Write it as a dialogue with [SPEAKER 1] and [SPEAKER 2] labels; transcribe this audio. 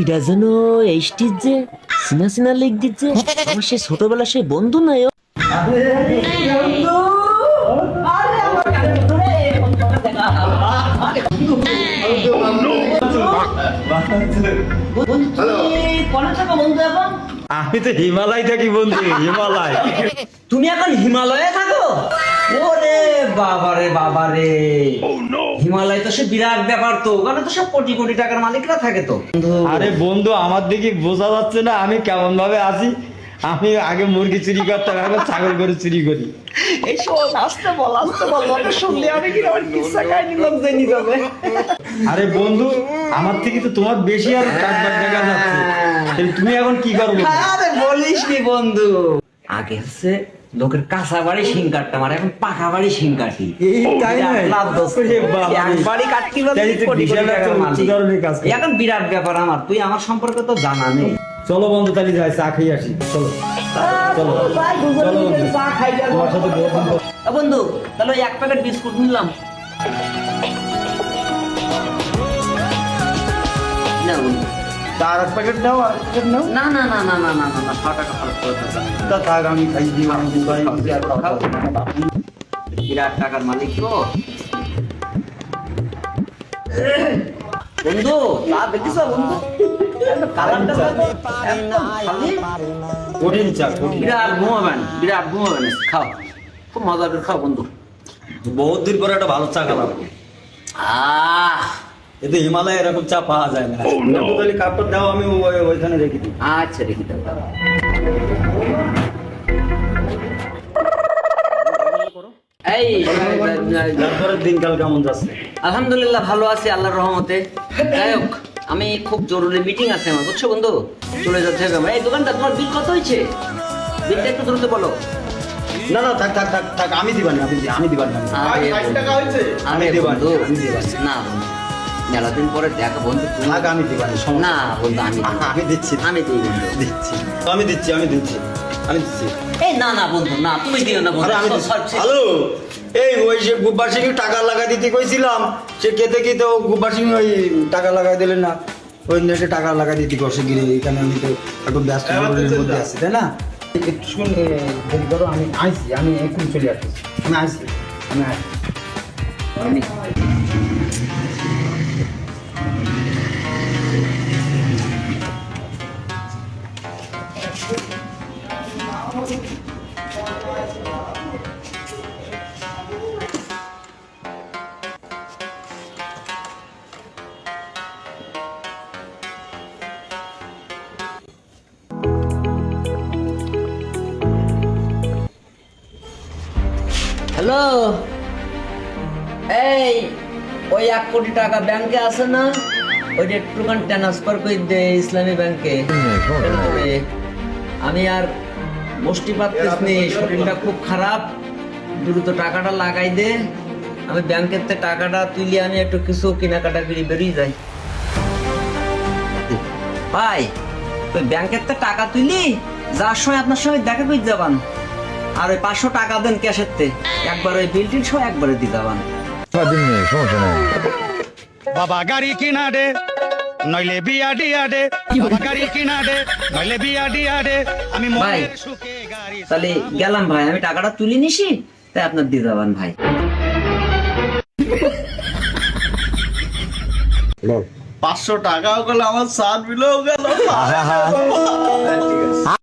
[SPEAKER 1] এটা যেন এইচটির যে সিনা সিনা লিখ দিচ্ছে আমার সে ছোটবেলা সে বন্ধু নাই ও।
[SPEAKER 2] আমি তো হিমালয় থাকি বন্ধু হিমালয়।
[SPEAKER 1] তুমি এখন হিমালয়ে থাকো? ওরে বাবারে বাবারে। হিমালয় তো সে বিরাট ব্যাপার তো ওখানে তো সব কোটি কোটি টাকার মালিকরা থাকে তো।
[SPEAKER 2] আরে বন্ধু আমার দিকে বোঝা যাচ্ছে না আমি কেমন ভাবে আছি? আমি আগে মুরগি চুরি করতাম এখন ছাগল গরু চুরি করি।
[SPEAKER 1] এই শোন আসতে বল আসতে বল কথা শুনলে আমি কি আমার কিসা কাহিনী লোক জেনে যাবে।
[SPEAKER 2] আরে বন্ধু আমার থেকে তো তোমার বেশি আর কাজবাজ দেখা যাচ্ছে। তুমি এখন কি করব
[SPEAKER 1] আরে বলিস নি বন্ধু। আগে হচ্ছে লোকের কাঁচা বাড়ি শিং কাটতাম আর এখন পাকা বাড়ি শিং কাটি।
[SPEAKER 2] নয়? তো।
[SPEAKER 1] এখন বিরাট ব্যাপার আমার। তুই আমার সম্পর্কে তো জানা নেই।
[SPEAKER 2] চলো বন্ধু তাহলে যাই চা খাই আসি। চলো। চলো। বন্ধু।
[SPEAKER 1] তাহলে এক প্যাকেট বিস্কুট নিলাম।
[SPEAKER 2] প্যাকেট আর
[SPEAKER 1] না না না না না না না
[SPEAKER 2] আমি খাই
[SPEAKER 1] টাকার বন্ধু?
[SPEAKER 2] হিমালয় এরকম চা পাওয়া যায় না কাপড় দাও আমি ওইখানে রেখে দিই
[SPEAKER 1] আচ্ছা রেখে
[SPEAKER 2] দিনকাল কেমন যাচ্ছে
[SPEAKER 1] আলহামদুলিল্লাহ ভালো আছি আল্লাহর রহমতে যাই হোক আমি খুব জরুরি মিটিং আছে আমার বুঝছ বন্ধু? চলে যাচ্ছে আমার। এই দোকানটা তোমার বিল কত হয়েছে? বিলটা একটু দ্রুত বলো।
[SPEAKER 2] না না থাক থাক থাক থাক আমি দিবানি আমি দি- আমি দিবানি আমি
[SPEAKER 1] আরে বন্ধু,
[SPEAKER 2] আমি দেবানি, আমি দেবানি।
[SPEAKER 1] না মেলা দিন পরে দেখা বন্ধু।
[SPEAKER 2] থাক আমি দিবানি
[SPEAKER 1] না বন্ধু আমি।
[SPEAKER 2] আমি দিচ্ছি।
[SPEAKER 1] আমি দিই বন্ধু।
[SPEAKER 2] দিচ্ছি। আমি দিচ্ছি আমি দিচ্ছি আমি দিচ্ছি।
[SPEAKER 1] এই না না বন্ধু না তুমি দিও না বন্ধু।
[SPEAKER 2] আমি দিচ্ছি। হ্যালো? এই ওই যে গুব্বার সিং টাকা লাগাই দিতে কইছিলাম সে কেতে কি তো গুব্বার সিং ওই টাকা লাগাই দিলে না ওই নেটে টাকা লাগাই দিতে কষে গিয়ে এখানে আমি তো একটু ব্যস্ত মধ্যে আছি তাই না? একটু শুন দেরি করো আমি আইছি আমি এখন চলে আসছি। আমি আইছি আমি আইছি।
[SPEAKER 1] হ্যালো? এই, ওই এক কোটি টাকা ব্যাংকে আছে না? ট্রান্সফার করে দে ইসলামী ব্যাংকে। আমি আর শরীরটা খুব খারাপ। দ্রুত টাকাটা লাগাই দে। আমি ব্যাংকের থেকে টাকাটা তুলি, আমি একটু কিছু কেনাকাটা করে বেরিয়ে যাই। ভাই ব্যাংকের থেকে টাকা তুলি যার সময় আপনার সঙ্গে দেখা করে যাবান। আর ওই পাঁচশো টাকা দেন ক্যাশের তে একবার ওই বিল টিল সহ একবারে দিয়ে যাবান
[SPEAKER 3] দিন নেই সমস্যা নেই।
[SPEAKER 4] বাবা গাড়ি কিনা দে নইলে বিয়া দিয়া দে। বাবা গাড়ি কিনা দে নইলে বিয়া দিয়া দে। আমি
[SPEAKER 1] ভাই
[SPEAKER 4] সুখে গাড়ি
[SPEAKER 1] তাহলে গেলাম ভাই আমি টাকাটা তুলে নিছি তাই আপনার দিয়ে যাবান ভাই।
[SPEAKER 5] পাঁচশো টাকাও গেল আমার সাত বিলেও গেল।